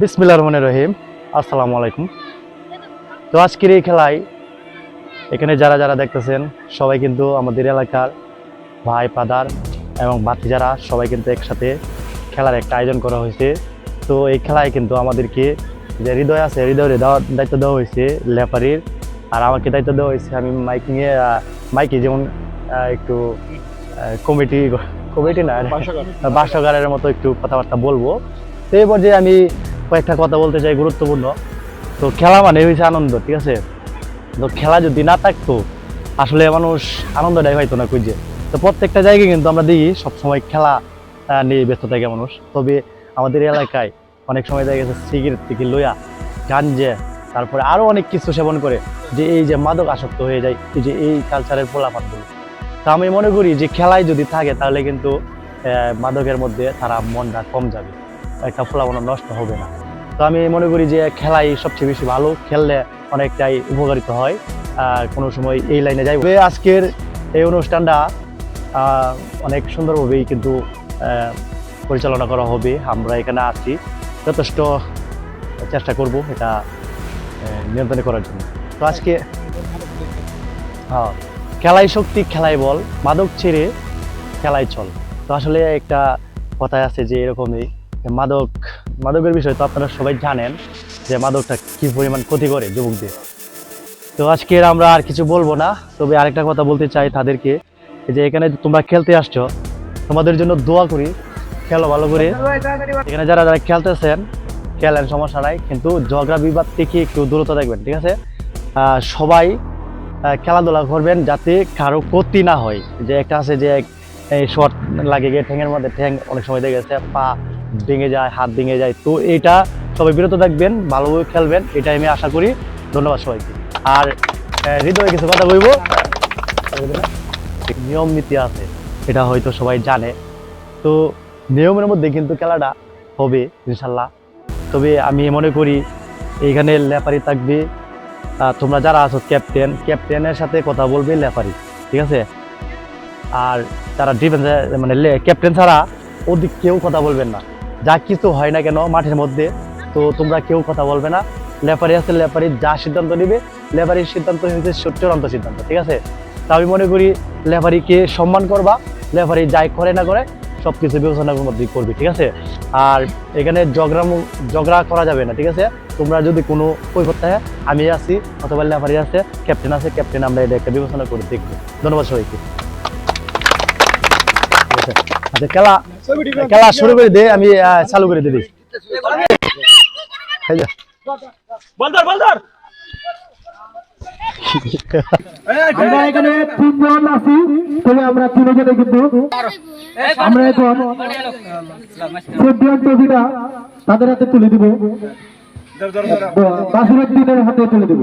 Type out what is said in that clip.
বিসমিল্লা রহমান রহিম। আসসালামু আলাইকুম। তো আজকের এই খেলায় এখানে যারা যারা দেখতেছেন সবাই কিন্তু আমাদের এলাকার ভাই পাদার এবং বাতি যারা সবাই কিন্তু একসাথে খেলার একটা আয়োজন করা হয়েছে। তো এই খেলায় কিন্তু আমাদেরকে যে হৃদয় আছে হৃদয়ের দেওয়া দায়িত্ব দেওয়া হয়েছে লেপারির আর আমাকে দায়িত্ব দেওয়া হয়েছে আমি মাইকিংয়ে মাইকে যেমন একটু কমিটি কমিটি না বাসগারের মতো একটু কথাবার্তা বলব। তো এই পর্যায়ে আমি কয়েকটা কথা বলতে চাই, গুরুত্বপূর্ণ। তো খেলা মানে হয়েছে আনন্দ, ঠিক আছে? তো খেলা যদি না থাকতো, আসলে মানুষ আনন্দটাই হয়তো না খুঁজে। তো প্রত্যেকটা জায়গায় কিন্তু আমরা দেখি সবসময় খেলা নিয়ে ব্যস্ত থাকে মানুষ। তবে আমাদের এলাকায় অনেক সময় দেখা গেছে সিগারেট থেকে লইয়া গাঞ্জে, তারপরে আরও অনেক কিছু সেবন করে যে এই যে মাদক আসক্ত হয়ে যায়, এই যে এই কালচারের পোলাপাতগুলো তো আমি মনে করি যে খেলায় যদি থাকে তাহলে কিন্তু মাদকের মধ্যে তারা মনটা কম যাবে। একটা ফলাফল নষ্ট হবে না। তো আমি মনে করি যে খেলাই সবচেয়ে বেশি ভালো, খেললে অনেকটাই উপকারিত হয়। আর কোনো সময় এই লাইনে যাই আজকের এই অনুষ্ঠানটা অনেক সুন্দরভাবেই কিন্তু পরিচালনা করা হবে। আমরা এখানে আছি। যথেষ্ট চেষ্টা করব এটা নিয়ন্ত্রণ করার জন্য। তো আজকে হ্যাঁ খেলাই শক্তি, খেলাই বল, মাদক ছেড়ে খেলাই চল। তো আসলে একটা কথায় আছে যে এরকমই মাদক, মাদকের বিষয় তো আপনারা সবাই জানেন যে মাদকটা কি পরিমাণ ক্ষতি করে যুবকদের। তো আজকে আমরা আর কিছু বলব না, তবে আরেকটা কথা বলতে চাই তাদেরকে যে এখানে তোমরা খেলতে আসছো, তোমাদের জন্য দোয়া করি, খেলো ভালো করে। এখানে যারা যারা খেলতেছেন, খেলেন, সমস্যা নাই, কিন্তু ঝগড়া বিবাদ থেকে একটু দূরত্ব দেখবেন ঠিক আছে? সবাই খেলাধুলা করবেন যাতে কারও ক্ষতি না হয়। যে একটা আছে যে শর্ট লাগে, গিয়ে ঠ্যাঙের মধ্যে ঠ্যাং অনেক সময় দেখে গেছে, পা ভেঙে যায়, হাত ভেঙে যায়। তো এটা সবাই বিরত থাকবেন, ভালোভাবে খেলবেন, এটাই আমি আশা করি। ধন্যবাদ সবাইকে। আর হৃদয়ে কিছু কথা বলব? নিয়ম নীতি আছে, এটা হয়তো সবাই জানে। তো নিয়মের মধ্যে কিন্তু খেলাটা হবে, ইনশাল্লাহ। তবে আমি মনে করি, এইখানে লেপারি থাকবে। তোমরা যারা আছো ক্যাপ্টেন ক্যাপ্টেনের সাথে কথা বলবে লেপারি ঠিক আছে? আর তারা ডিফেন্স মানে ক্যাপ্টেন ছাড়া ওদিক কেউ কথা বলবেন না। যা কিছু হয় না কেন মাঠের মধ্যে, তো তোমরা কেউ কথা বলবে না। লেপারি আছে লেপারি যা সিদ্ধান্ত নেবে লেপারির সিদ্ধান্ত হচ্ছে চূড়ান্ত সিদ্ধান্ত, ঠিক আছে? তা আমি মনে করি লেপারিকে সম্মান করবা লেপারি যাই করে না করে সব কিছু বিবেচনার মধ্যে করবি, ঠিক আছে? আর এখানে মু- ঝগড়া করা যাবে না, ঠিক আছে? তোমরা যদি কোনো কৈফত থাকে আমি আছি অথবা লেফারি আছে ক্যাপ্টেন আছে ক্যাপ্টেন আমরা এটা একটা বিবেচনা করে দেখব। ধন্যবাদ সবাইকে। খেলা খেলা শুরু করে দে আমি চালু করে যে। বলদার বলদার! আমরা এখানে তিনজন আছি তবে আমরা তিনজনে কিন্তু আমরা এখন চ্যাম্পিয়ন ট্রফিটা তাদের হাতে তুলে দিব। হাতে তুলে দিব।